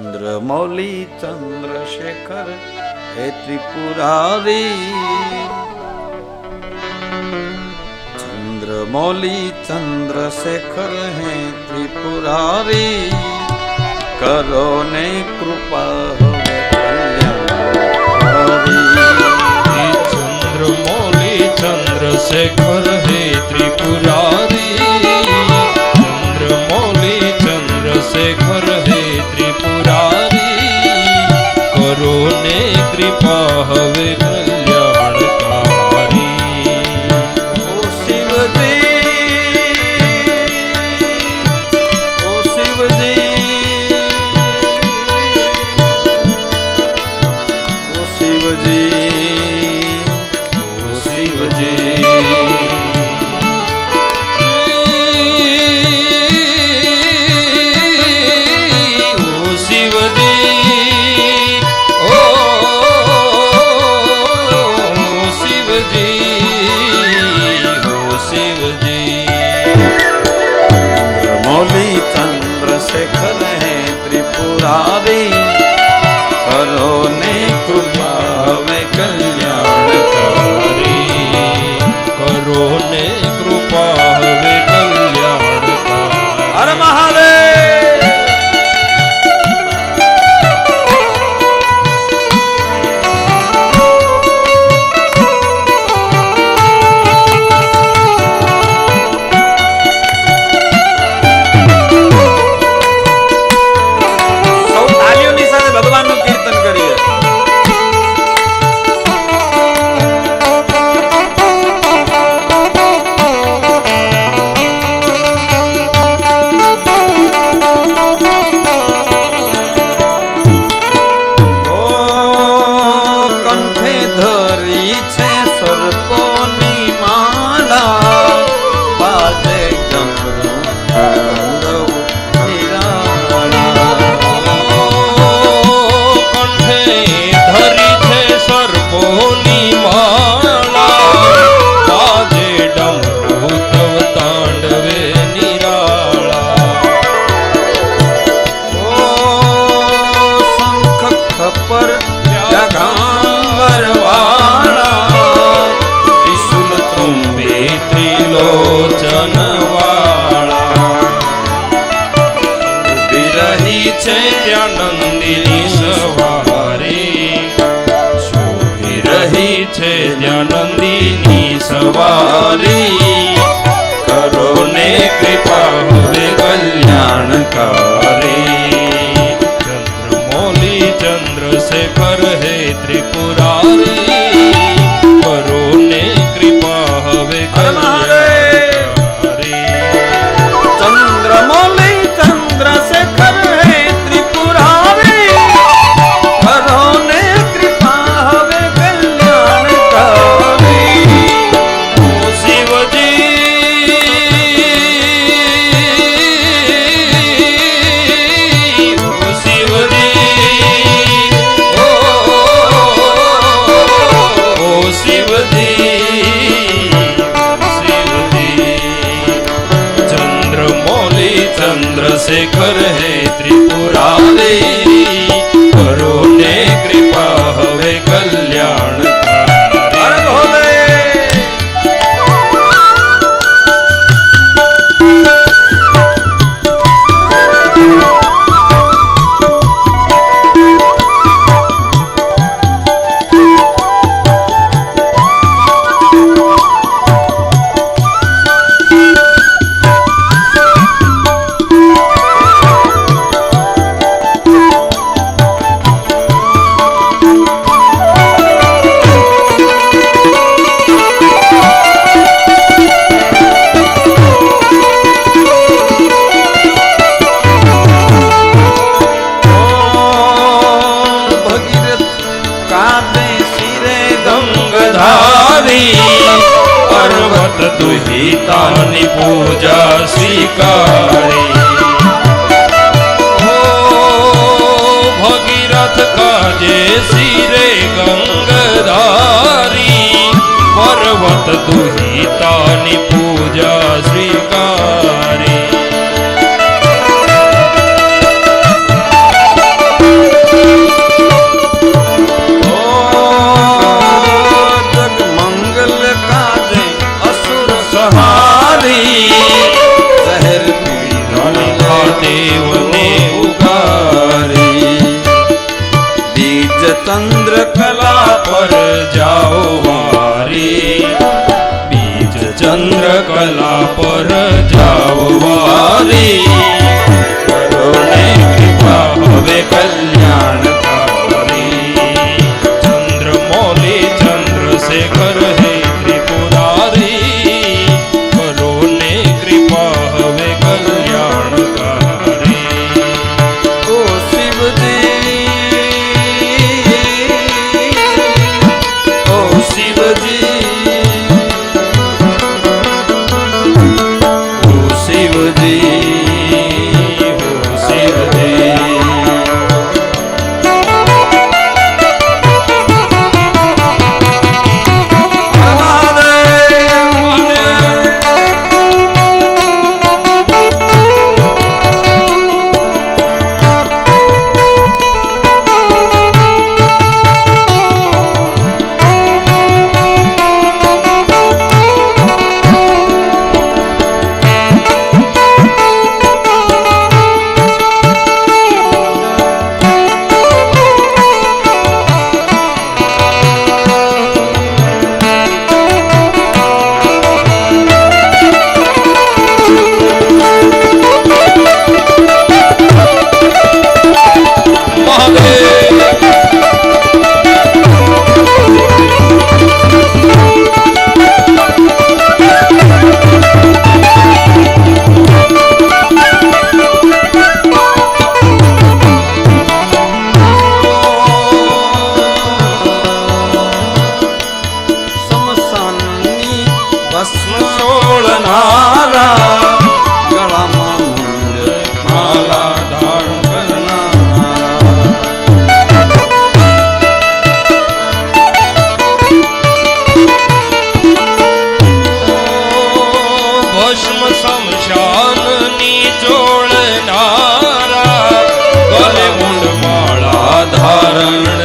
ચંદ્રમૌલી ચંદ્રશેખર હે ત્રિપુરારી. ચંદ્રમૌલી ચંદ્રશેખર હે ત્રિપુરારી. કરો ને કૃપા હવે કલ્યાણ ચંદ્રશેખર હે ત્રિપુરા कृपा हवे कर જ્ઞાનંદીની સવારી કરો ને કૃપા હવે કલ્યાણકારી ચંદ્રમૌલી ચંદ્રશેખર હે ત્રિપુરારી ચંદ્રશેખર હે ત્રિપુરારી કરો રાતે શિરે ગંગધારી પર્વત દુહિતાની પૂજા સ્વીકારી. ભગીરથ કાજે શિરે ગંગધારી ચંદ્ર કલા પર જાઓ વારી. બીજ ચંદ્ર કલા પર જાઓ વારી. ભસ્મ છોડનારા ગળામાં માલા ધારણ કરનારા ભસ્મ શમશાનની જોડનારા ગળે મૂળ માળા ધારણ